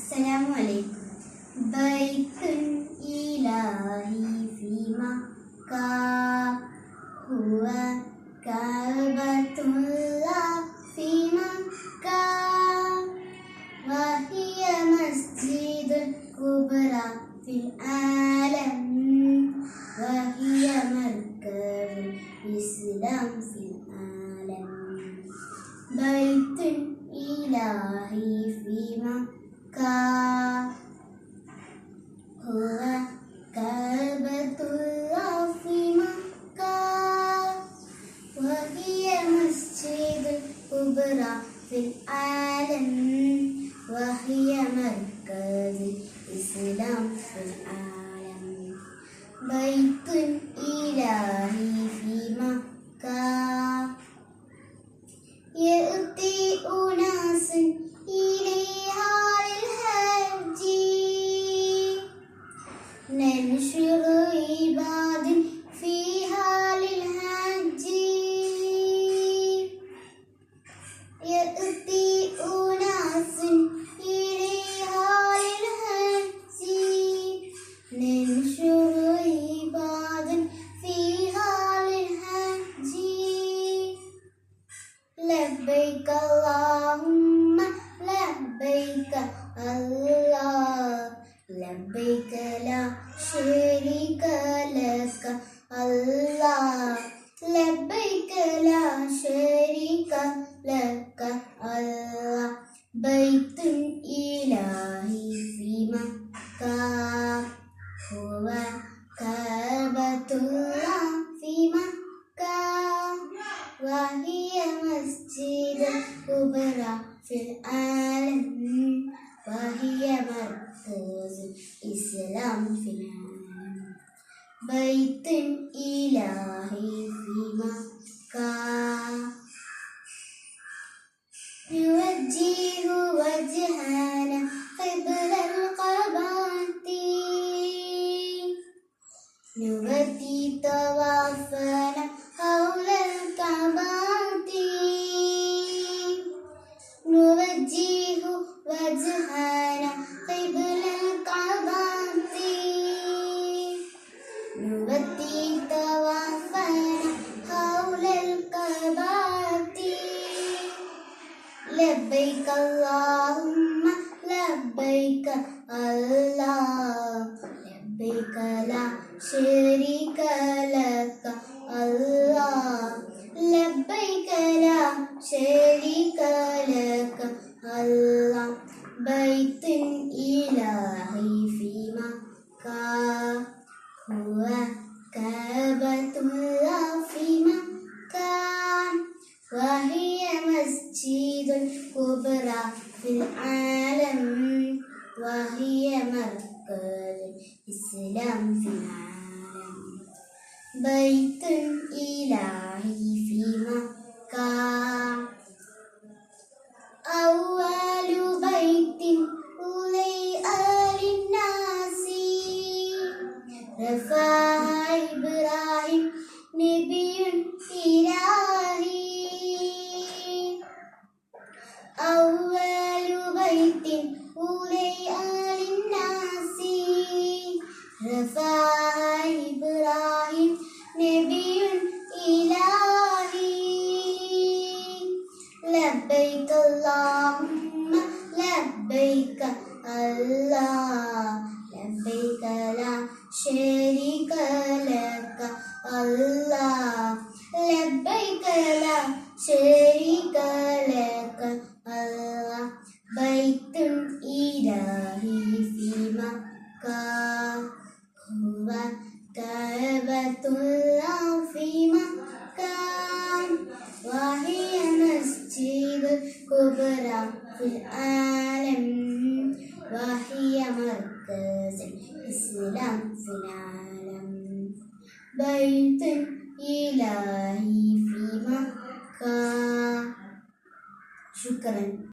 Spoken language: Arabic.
السلام عليكم بيت إلهي في مكة العالم وهي مركز الإسلام في العالم بيت إلهي اللهم لبيك الله لبيك لا شريك لك الله لبيك لا شريك لك الله بيت إلهي في مكة هو كعبة الله في مكة وهي مسجد الكبرى في العالم وهي مركز الإسلام في العالم بيت إلهي في مكة. يوجه وجهنا قبل القبات نودي طوافنا حول الكعبات لبيك اللهم لبيك الله لبيك لا شريك لك الله لبيك لا شريك لك الله بيت إلهي في مكة هو كعبة الله في مكة. الكبرى في العالم وهي مركز الإسلام في العالم. بيت إلهي في مكة. أول بيت أولي للناس. رفع إبراهيم نبي مكة هو في مكة. وهي مسجد الكبرى في العالم. وهي مركز الإسلام في العالم. بيت إلهي في مكة. شكرا.